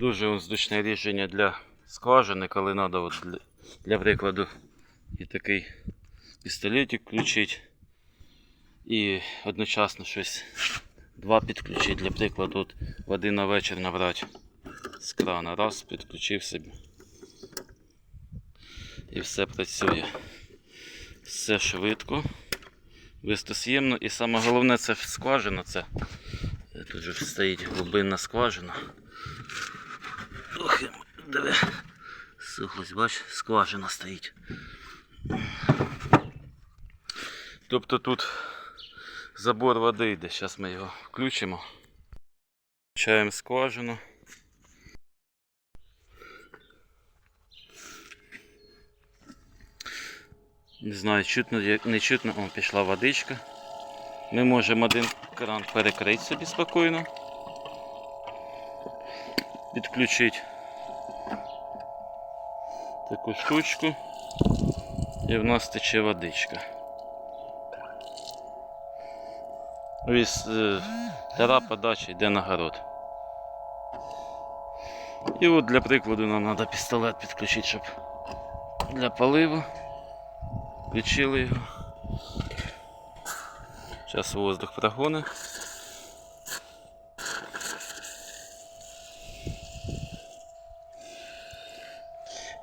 Дуже зручне рішення для скважини, коли треба от для, для прикладу і такий пістолетик включити. І одночасно щось два підключити для прикладу от води на вечір набрати з крана. Раз, підключив собі. І все працює. Все швидко, вистос'ємно. І саме головне це скважина. Це тут же стоїть глибинна скважина. Ох, диви. Сухость, бач, скважина стоїть. Тобто тут забор води йде. Зараз ми його включимо. Включаємо скважину. Не знаю, чутно, не чутно, о, пішла водичка. Ми можемо один кран перекрити собі спокійно. Підключити таку штучку. І в нас тече водичка. Ось е, тара подача йде на город. І от для прикладу нам треба пістолет підключити, щоб для поливу. Включили його. Зараз воздух прогоне.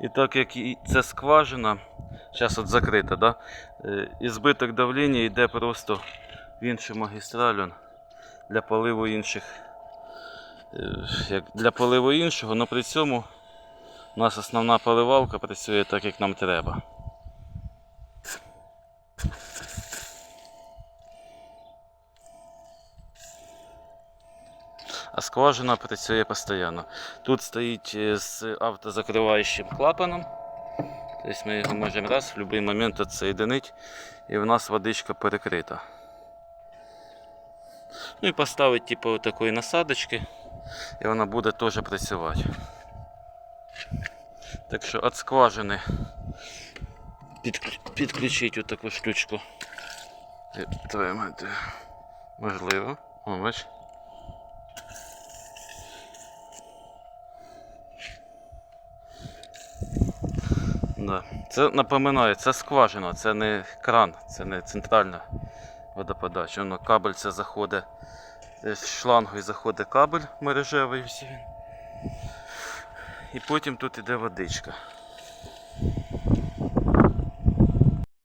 І так як і ця скважина, зараз от закрита, да? е, і збиток давлення йде просто в іншу магістраль для поливу інших. е, Як для поливу іншого, але при цьому у нас основна поливалка працює так, як нам треба. А скважина працює постійно. Тут стоїть е, з автозакриваючим клапаном. Тобто ми його можемо раз в будь-який момент відсоєдинити і в нас водичка перекрита. Ну і поставити типу такої насадочки, і вона буде теж працювати. Так що від скважини підключити таку штучку. І Тримати. Можливо. О, бач. Да. Це напоминаю, це скважина, це не кран, це не центральна водоподача. Воно кабель це заходить. З шлангою заходить кабель мережевий. І потім тут іде водичка.